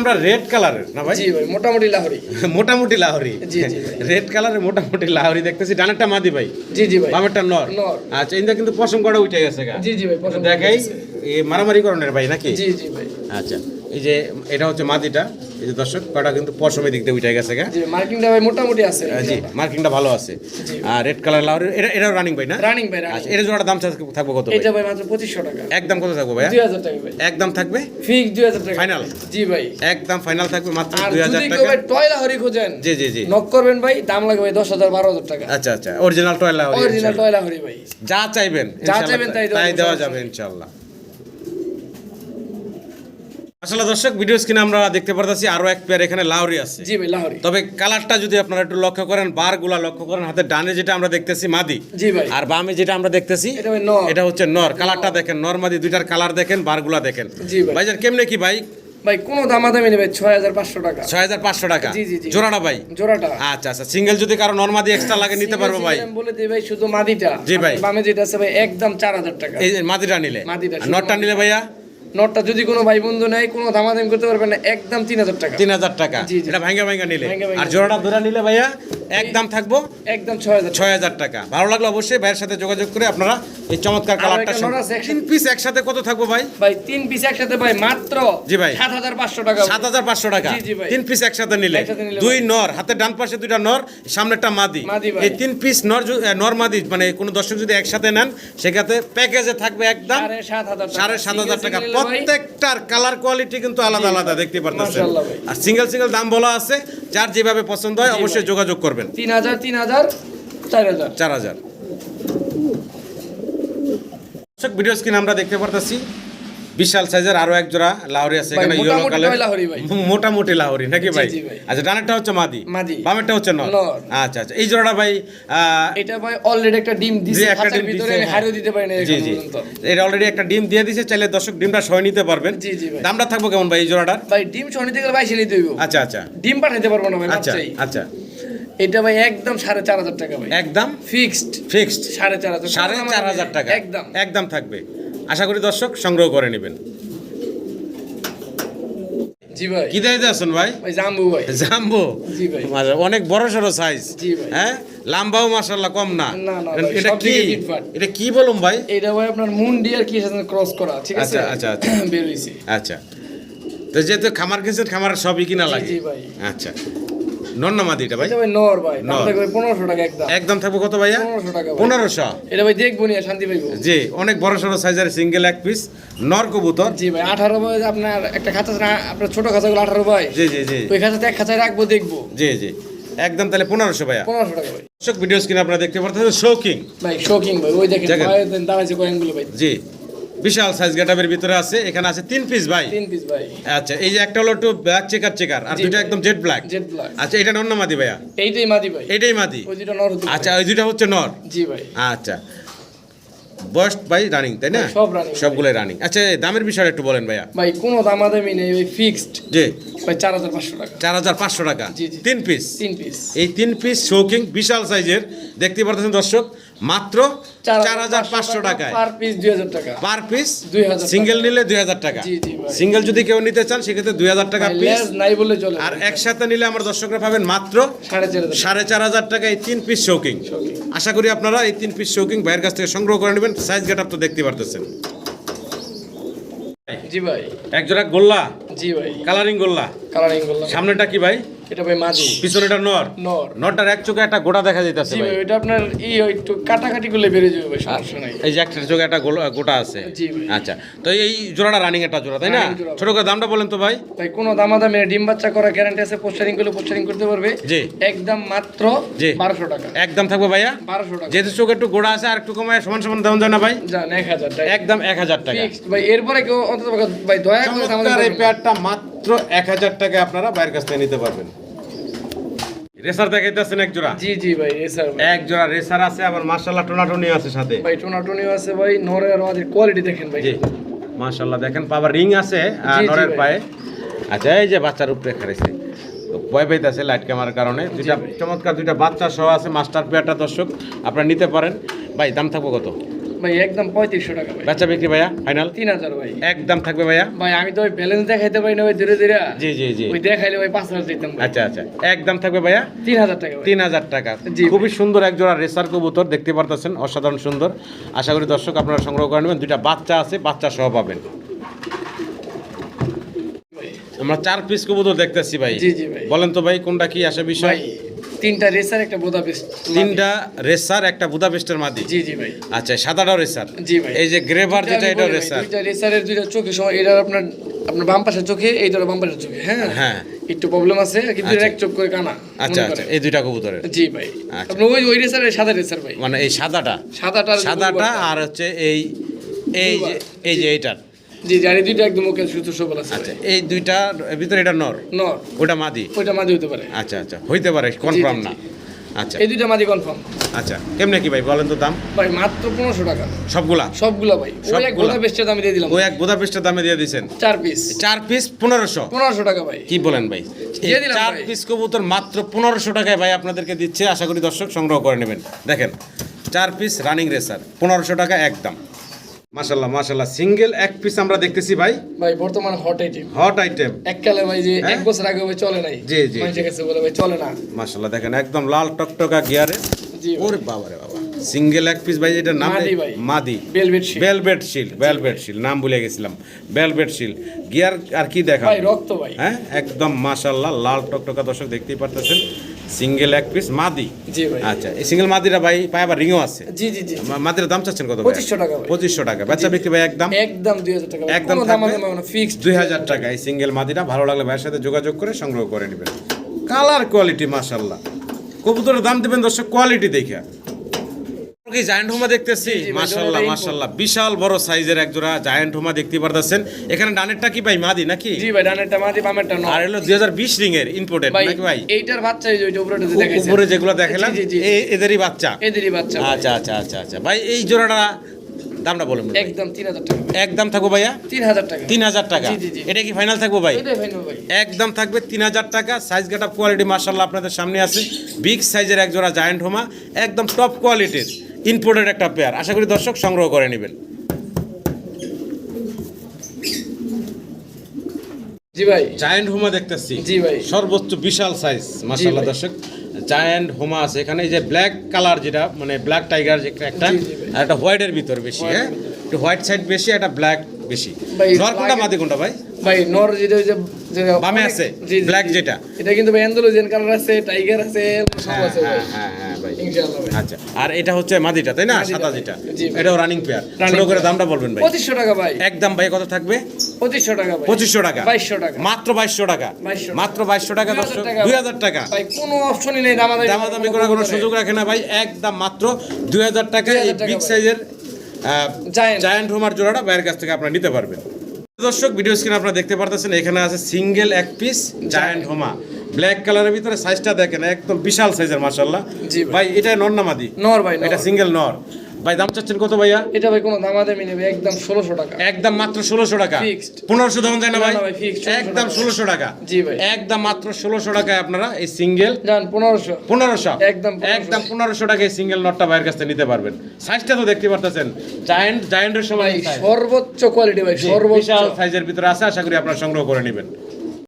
A: আমরা রেড কালারের না ভাই?
B: মোটামুটি লাহরি।
A: মোটামুটি লাহরি। রেড কালারের মোটামুটি লাহরি দেখতেছি। ডানেরটা মাদি ভাই।
B: জি জি ভাই।
A: বামেরটা নর।
B: নর।
A: আচ্ছা ইন্দা কিন্তু পশম কটা উঠে গেছে
B: জি জি ভাই
A: দেখাই মারামারি করণের ভাই নাকি?
B: জি জি ভাই।
A: আচ্ছা। এই যে এটা হচ্ছে মাদিটা এই যে দর্শক কটা কিন্তু পশমের দিক দিয়ে উঠে গেছে গা
B: জি মার্কিংটা ভাই মোটামুটি আছে।
A: জি মার্কিংটা ভালো আছে। আর রেড কালার লাহরি এটা এটাও রানিং ভাই না?
B: রানিং ভাই
A: আচ্ছা এটা জোড়াটা দাম থাকবে- কত ভাই?
B: এটা ভাই মাত্র পঁচিশশো টাকা।
A: একদম কত থাকবে
B: দুই হাজার টাকা ভাই।
A: একদম থাকবে?
B: ফিক্স দুই হাজার টাকা।
A: Final?
B: জি ভাই।
A: একদম ফাইনাল থাকবে মাত্র
B: আর
A: দুই হাজার
B: যদি
A: টাকা।
B: কেউ ভাই টয়লা হরি খোঁজেন
A: জি জি জি।
B: নক করবেন ভাই দাম লাগবে ভাই দশ হাজার বারো হাজার টাকা।
A: আচ্ছা আচ্ছা অরিজিনাল টয় লাহরি
B: অরিজিনাল টয়লা হরি ভাই।
A: যা চাইবেন
B: যা চাইবেন তাই দেওয়া যাবে।
A: ইনশাআল্লাহ আসলে দর্শক ভিডিও স্ক্রিনে আমরা দেখতে পারতেছি আরও এক পেয়ার এখানে লাউরি আছে।
B: জি ভাই লাহরি
A: তবে কালারটা যদি আপনারা একটু লক্ষ্য করেন বারগুলা লক্ষ্য করেন হাতে ডানে যেটা আমরা দেখতেছি মাদি
B: জি ভাই।
A: আর বামে যেটা আমরা দেখতেছি
B: এটা
A: হচ্ছে নর। কালারটা দেখেন নর মাদি দুইটার কালার দেখেন বারগুলা দেখেন।
B: জি ভাই।
A: ভাইজান কেমনে কি ভাই?
B: ভাই কোনো দামাদামি নেই ভাই ছয় হাজার পাঁচশো টাকা।
A: ছয় হাজার পাঁচশো টাকা।
B: জি, জি।
A: জোড়াটা ভাই?
B: জোড়াটা।
A: আচ্ছা আচ্ছা সিঙ্গেল যদি কারও নর্মাদি এক্সট্রা লাগে নিতে পারব ভাই।
B: বলে দিই ভাই শুধু মাদিটা।
A: জি ভাই।
B: বামে যেটা আছে ভাই একদম চার হাজার টাকা।
A: এই মাদিটা নিলে।
B: মাদিটা,
A: নটটা নিলে ভাইয়া?
B: নটটা যদি কোনো ভাই বন্ধু নেয় কোনো দামাদামি করতে পারবে না একদম তিন হাজার টাকা।
A: তিন হাজার টাকা। এটা ভাঙ্গা ভাঙ্গা নিলে। আর জোড়াটা ধরে নিলে ভাইয়া একদম থাকব
B: একদম ছয় হাজার
A: ছয় হাজার টাকা। ভালো লাগল অবশ্যই ভাইয়ের সাথে যোগাযোগ করে আপনারা এই চমৎকার কালারটা
B: একটা
A: তিন পিস একসাথে কত থাকব ভাই?
B: ভাই তিন পিস একসাথে ভাই মাত্র
A: জি ভাই।
B: সাত হাজার পাঁচশো টাকা।
A: সাত হাজার পাঁচশো টাকা। তিন পিস একসাথে নিলে। দুই নর হাতে ডান পাশে দুইটা নর সামনেরটা মাদি।
B: মাদি
A: এই তিন পিস নর নর মাদি মানে কোনো দর্শক যদি একসাথে নেন সেক্ষেত্রে প্যাকেজে থাকবে একদম
B: সাড়ে সাত হাজার টাকা।
A: প্রত্যেকটার কালার কোয়ালিটি কিন্তু আলাদা আলাদা দেখতে পারতেছেন। আর সিঙ্গেল সিঙ্গেল দাম বলা আছে যার যেভাবে পছন্দ হয় অবশ্যই যোগাযোগ করবেন।
B: তিন হাজার তিন হাজার চার হাজার।
A: চার হাজার। দর্শক ভিডিও স্ক্রিন আমরা দেখতে পারতেছি। বিশাল সাইজের আরও এক জোড়া লাহরি আছে এখানে ইয়েলো কালার
B: ভাই।
A: মোটামুটি লাহরি নাকি ভাই? আচ্ছা ডানেরটা হচ্ছে মাদি?
B: মাদি।
A: বামেরটা হচ্ছে নর। আচ্ছা আচ্ছা। এই জোড়াটা ভাই
B: এটা ভাই অলরেডি একটা ডিম দিছে
A: একটা ডিম
B: ভিতরে
A: হ্যাঁ।
B: হারিয়ে দিতে পারি না
A: জি জি। এটা অলরেডি একটা ডিম দিয়ে দিছে চাইলে দর্শক ডিমটা সহ নিতে পারবেন।
B: জি, জি ভাই।
A: দামটা থাকব কেমন ভাই এই জোড়াটার
B: ভাই ডিম সহ নিতে গেলে বাইশে নিতে হইব।
A: আচ্ছা আচ্ছা।
B: ডিম পাঠাইতে পারব না ভাই
A: আচ্ছা আচ্ছা।
B: এটা ভাই একদম সাড়ে চার হাজার টাকা ভাই।
A: একদম?
B: ফিক্সড
A: ফিক্সড
B: সাড়ে চার হাজার
A: সাড়ে চার হাজার টাকা।
B: একদম।
A: একদম থাকবে। আশা করি দর্শক সংগ্রহ করে নেবেন।
B: জি ভাই।
A: কি আছেন ভাই?
B: ভাই জাম্বু ভাই।
A: জাম্বো?
B: জি ভাই।
A: অনেক বড় সড়ো সাইজ
B: জি ভাই।
A: হ্যাঁ? লাম্বাও কম না। এটা- কি?
B: দিকে
A: এটা কি বলুম ভাই?
B: এটা ভাই আপনার কি সাথে ক্রস করা ঠিক আছে?
A: আচ্ছা, আচ্ছা, আচ্ছা।
B: বের হইছে।
A: আচ্ছা। তো যেহেতু খামার কিনছেন খামার সবই কিনা লাগে।
B: জি ভাই।
A: আচ্ছা। এটা ভাই?
B: এটা ভাই নর ভাই। পনেরোশো টাকা একদম
A: একদম থাকব কত ভাইয়া?
B: পনেরোশো এটা ভাই দেখব নিয়ে শান্তি পাইবো।
A: জি অনেক বড় সড়ো সাইজের সিঙ্গেল এক পিস নর কবুতর।
B: জি ভাই আঠারো ভাই আপনার একটা খাঁচা না, আপনার ছোট খাঁচাগুলো আঠারো ভাই।
A: জি জি জি।
B: ওই খাঁচাতে এক খাঁচায় রাখব দেখব।
A: জি জি। একদম তাহলে পনেরোশো ভাইয়া।
B: পনেরোশো টাকা ভাই।
A: দর্শক ভিডিও স্ক্রিনে আপনারা দেখতে পাচ্ছেন শৌকিং
B: ভাই শোকিং ভাই ওই দেখেন দাঁড়াইছে কয়েনগুলো ভাই।
A: জি। বিশাল সাইজ গেটাবের ভিতরে আছে এখানে আছে তিন পিস ভাই।
B: তিন পিস ভাই।
A: আচ্ছা এই যে একটা হলো একটু ব্ল্যাক চেকার চেকার আর দুটো একদম জেড ব্ল্যাক
B: জেড ব্ল্যাক
A: আচ্ছা এটা নর না মাদি ভাইয়া?
B: এইটাই মাদি ভাই।
A: এটাই মাদি?
B: ওই দুটো নর
A: আচ্ছা ওই দুটো হচ্ছে নর?
B: জি ভাই।
A: আচ্ছা। বয়স ভাই রানিং তাই না?
B: সব ভাই।
A: সবগুলোই রানিং আচ্ছা দামের বিষয়ে একটু বলেন ভাইয়া।
B: ভাই কোনো দামাদামি নেই ওই ফিক্সড
A: জি।
B: ভাই চার হাজার পাঁচশো টাকা।
A: চার হাজার পাঁচশো টাকা।
B: জি, জি।
A: তিন পিস
B: তিন পিস
A: এই তিন পিস শৌকিং বিশাল সাইজের দেখতে পারতেছেন দর্শক মাত্র চার হাজার পাঁচশো টাকায়।
B: পার পিস দুই হাজার টাকা।
A: পার পিস
B: 2000 টাকা।
A: সিঙ্গেল নিলে দুই হাজার টাকা। সিঙ্গেল যদি কেউ নিতে চান সেক্ষেত্রে দুই হাজার টাকা পিস
B: নাই বলে চলে
A: আর একসাথে নিলে আমার দর্শকরা পাবেন মাত্র
B: সাড়ে চার হাজার
A: টাকা। এই তিন পিস শৌকিং আশা করি আপনারা এই তিন পিস শৌকিং ভাইয়ের কাছ থেকে সংগ্রহ করে নেবেন। সাইজ গেট তো দেখতে পারতেছেন।
B: জি ভাই।
A: এক জোড়া গোল্লা।
B: জি ভাই।
A: কালারিং গোল্লা।
B: কালারিং করলাম
A: সামনেটা কি ভাই?
B: এটা ভাই মাদি।
A: পিছনেটা নর।
B: নর।
A: নরটার এক চোখে একটা গোটা দেখা যাইতেছে ভাই।
B: এটা আপনার ই একটু কাটাকাটি করলে বেড়ে যাবে ভাই সমস্যা নাই।
A: এই যে একটা চোখে একটা গোটা আছে।
B: জি ভাই।
A: আচ্ছা তো এই জোড়াটা রানিং একটা জোড়া তাই না। ছোট করে দামটা বলেন তো ভাই।
B: ভাই কোনো দামাদামি নেই, ডিম বাচ্চা করা গ্যারান্টি আছে পোস্টারিং করলে পোস্টারিং করতে পারবে।
A: জি।
B: একদম মাত্র
A: জি।
B: বারোশো টাকা।
A: একদম থাকবে ভাইয়া?
B: বারোশো টাকা।
A: যেহেতু চোখে একটু গোড়া আছে আর একটু কমায় সমান সমান দাম না ভাই?
B: এক হাজার টাকা।
A: একদম এক হাজার টাকা।
B: ফিক্সড ভাই এরপরে কেউ অন্তত ভাই দয়া করে
A: চমৎকার এই। পেয়ারটা মাত্র এক হাজার টাকা আপনারা বাইরের কাছ থেকে নিতে পারবেন। রেসার দেখাইতেছেন এক জোড়া?
B: জি জি ভাই ভাই।
A: এক জোড়া রেসার আছে আবার মার্শাল্লাহ টোনাটুনি আছে সাথে।
B: ভাই টোনাটুনিও আছে ভাই নরের আর আমাদের কোয়ালিটি দেখেন ভাই।
A: জি মার্শাল্লাহ দেখেন পাবার রিং আছে নরের পায়ে। আচ্ছা এই যে বাচ্চার উপরে খারেছে ভয় পাইতেছে লাইট ক্যামেরার কারণে। দুইটা চমৎকার দুইটা বাচ্চা সহ আছে মাস্টার পেয়ারটা দর্শক আপনারা নিতে পারেন। ভাই দাম থাকব কত?
B: ভাই একদম পঁয়ত্রিশশো টাকা ভাই।
A: বেচা বিক্রি ভাইয়া ফাইনাল
B: তিন হাজার ভাই।
A: একদম থাকবে ভাইয়া?
B: ভাই আমি তো ওই ব্যালেন্স দেখাইতে পারি না ওই ধীরে ধীরে।
A: জি জি জি।
B: ওই দেখাইলে ওই পাঁচ হাজার দিতাম
A: আচ্ছা আচ্ছা। একদম থাকবে ভাইয়া?
B: তিন হাজার টাকা
A: তিন হাজার টাকা। খুবই সুন্দর এক জোড়া রেসার কবুতর দেখতে পারতেছেন অসাধারণ সুন্দর। আশা করি দর্শক আপনারা সংগ্রহ করে নেবেন। দুইটা বাচ্চা আছে বাচ্চা সহ পাবেন আমরা চার পিস কবুতর দেখতেছি ভাই।
B: ভাই।
A: বলেন তো ভাই কোনটা কি আসে বিষয়?
B: ভাই তিনটা রেসার একটা বোদা পেস্ট
A: তিনটা রেসার একটা বুদাপেস্টের মাদি?
B: জি জি ভাই।
A: আচ্ছা সাদাটাও রেসার?
B: জি ভাই।
A: এই যে গ্রেভার যেটা এটা রেসার?
B: দুইটা রেসারের দুইটা চোখে সময় এটা আপনার আপনার বাম পাশের চোখে এই ধরো বাম পাশের চোখে হ্যাঁ?
A: হ্যাঁ।
B: একটু প্রবলেম আছে কিন্তু
A: আচ্ছা।
B: এক চোখ করে কানা
A: আচ্ছা আচ্ছা এই দুইটা কবুতরের?
B: জি ভাই।
A: আচ্ছা।
B: আপনার ওই ওই রেসারের সাদা রেসার ভাই।
A: মানে এই সাদাটা?
B: সাদাটা
A: সাদাটা আর হচ্ছে এই এই যে এই যে এইটার।
B: জি জানি দুইটা একদম ওকে সুতো সবল আছে
A: আচ্ছা এই দুইটার ভিতরে এটা নর?
B: নর।
A: ওটা মাদি?
B: ওইটা মাঝে হতে পারে।
A: আচ্ছা আচ্ছা হইতে পারে কনফার্ম না। আচ্ছা।
B: এই দুইটা মাঝে কনফার্ম
A: আচ্ছা কেমনে কি ভাই বলেন তো দাম?
B: ভাই মাত্র পনেরোশো টাকা।
A: সবগুলা?
B: সবগুলা ভাই। ওই এক
A: সবগুলা?
B: গোটা দামে দিয়ে দিলাম।
A: ওই এক বোধা পিসটা দামে দিয়ে দিয়েছেন?
B: চার পিস
A: চার পিস পনেরোশো?
B: পনেরোশো টাকা ভাই।
A: কি বলেন ভাই? চার পিস কবুতর মাত্র পনেরোশো টাকায় ভাই আপনাদেরকে দিচ্ছে। আশা করি দর্শক সংগ্রহ করে নেবেন। দেখেন চার পিস রানিং রেসার পনেরোশো টাকা একদম। মাশাল্লাহ মাশাল্লাহ সিঙ্গেল এক পিস আমরা দেখতেছি ভাই।
B: ভাই বর্তমান হট আইটেম
A: হট আইটেম
B: এককালে ভাই যে
A: হ্যাঁ?
B: এক বছর আগে ভাই চলে নাই।
A: জি, জি,
B: মানুষের কাছে বলে ভাই চলে না।
A: মাশাল্লাহ দেখেন একদম লাল টকটকা গিয়ারে
B: জি
A: ওরে বাবা রে বাবা। সিঙ্গেল এক পিস ভাই এটা নাম
B: মাদি ভাই।
A: মাদি।
B: বেলভেট শিট
A: বেলভেট শিল বেলভেট শিল নাম ভুলে গেছিলাম। বেলভেট শিল গিয়ার আর কি দেখা
B: ভাই রক্ত ভাই।
A: হ্যাঁ একদম মাশাল্লাহ লাল টকটকা দর্শক দেখতেই পারতেছেন। সিঙ্গেল এক পিস মাদি?
B: জি ভাই।
A: আচ্ছা এই সিঙ্গেল মাদিরা ভাই পায় আবার রিংও আছে?
B: জি জি জি।
A: মাদির দাম চাচ্ছেন কত
B: পঁচিশশো টাকা ভাই।
A: পঁচিশশো টাকা। বাচ্চা বিক্রি ভাই একদম?
B: একদম দুই হাজার টাকা
A: একদম
B: দাম
A: দুই হাজার টাকা। এই সিঙ্গেল মাদিটা ভালো লাগলে ভাইয়ের সাথে যোগাযোগ করে সংগ্রহ করে নেবেন। কালার কোয়ালিটি মাশাল্লাহ কবুতরের দাম দিবেন দর্শক কোয়ালিটি দেখে। কি জায়ান্ট হোমা দেখতেছি? মাশাল্লাহ মাশাল্লাহ। বিশাল বড় সাইজের এক জোড়া জায়ান্ট হোমা দেখতে পারতেছেন। এখানে ডানেরটা কি ভাই মাদি নাকি?
B: জি ভাই ডানেরটা মাঝে বামেরটা
A: আর
B: নয়
A: হলো দুই হাজার বিশ রিং এর ইম্পোর্টেড নাকি ভাই?
B: এইটার বাচ্চা এই যে উপরে দেখাইছে।
A: উপরে যেগুলো দেখালাম এদেরই বাচ্চা।
B: এদেরই বাচ্চা
A: আচ্ছা আচ্ছা আচ্ছা আচ্ছা। ভাই এই জোড়াটা দামটা বলুন
B: একদম টাকা।
A: একদম থাকব ভাইয়া?
B: তিন হাজার টাকা।
A: তিন হাজার টাকা।
B: জি, জি, জি।
A: এটা কি ফাইনাল থাকব ভাই?
B: এটাই ফাইনাল ভাই।
A: একদম থাকবে তিন হাজার টাকা। সাইজ কোয়ালিটি মার্শাল্লাহ আপনাদের সামনে আছে। বিগ সাইজের এক জোড়া জায়ান্ট হোমা। একদম টপ কোয়ালিটির ইম্পোর্টেড একটা পেয়ার আশা করি দর্শক সংগ্রহ করে নেবেন।
B: জি ভাই।
A: জায়ান্ট হোমা দেখতেছি।
B: জি ভাই।
A: সর্বোচ্চ বিশাল সাইজ মার্শাল্লাহ দর্শক। জায়ান্ট হোমা আছে। এখানে এই যে ব্ল্যাক কালার যেটা মানে ব্ল্যাক টাইগার একটা। আর একটা হোয়াইটের ভিতর বেশি হ্যাঁ? একটু হোয়াইট সাইড বেশি একটা ব্ল্যাক বেশি। নর কোনটা মাদি কোনটা ভাই?
B: ভাই নর যেটা ওই যে যে
A: বামে আছে,
B: জি, জি,
A: black
B: জি।
A: যেটা।
B: এটা কিন্তু ভাই অ্যান্ডালুজিয়ান কালার আছে টাইগার আছে সব
A: হ্যাঁ
B: আছে ভাই।
A: হ্যাঁ হ্যাঁ হ্যাঁ ভাই।
B: ইনশাআল্লাহ
A: আচ্ছা আর এটা হচ্ছে মাদিটা তাই না? সাদা যেটা। এটাও রানিং পেয়ার ছোট করে দামটা বলবেন ভাই।
B: পঁচিশশো টাকা ভাই।
A: একদম ভাই কত থাকবে?
B: পঁচিশশো টাকা ভাই।
A: পঁচিশশো টাকা।
B: বাইশশো টাকা।
A: মাত্র টাকা।
B: 2200
A: মাত্র বাইশশো টাকা
B: 2000 টাকা।
A: দুই হাজার টাকা।
B: ভাই কোনো অপশনই নেই দামাদামি
A: দামাদামি করার কোনো সুযোগ রাখে না ভাই। একদম মাত্র দুই হাজার টাকা। এই বিগ সাইজের। জায়ান্ট হোমার জোড়াটা বাইরের কাছ থেকে আপনারা নিতে পারবেন। দর্শক ভিডিও স্ক্রিন আপনারা দেখতে পারতেছেন এখানে আছে সিঙ্গেল এক পিস জায়ান্ট হোমা ব্ল্যাক কালারের ভিতরে সাইজটা দেখেন একদম বিশাল সাইজের মাশাল্লাহ
B: জি ভাই।
A: এটা
B: নর নামাদি নর ভাই
A: এটা সিঙ্গেল নর। ভাই দাম চাচ্ছেন কত ভাইয়া?
B: এটা ভাই কোনো দামাদামি নেবে একদম ষোলোশো টাকা।
A: একদম মাত্র ষোলোশো টাকা। পনেরোশো দেওয়া যায় না ভাই?
B: না 1600
A: একদম
B: টাকা।
A: ষোলোশো টাকা।
B: জি ভাই।
A: একদম মাত্র ষোলোশো টাকায় আপনারা এই সিঙ্গেল
B: জান পনেরোশো।
A: পনেরোশো।
B: একদম
A: একদম পনেরোশো টাকায় সিঙ্গেল নটটা বাইরের কাছ নিতে পারবেন। সাইজটা তো দেখতে পারতেছেন। জায়েন্ট জায়েন্টের সময়
B: সর্বোচ্চ কোয়ালিটি ভাই সর্বোচ্চ।
A: সাইজের ভিতরে আছে আশা করি আপনারা সংগ্রহ করে নেবেন।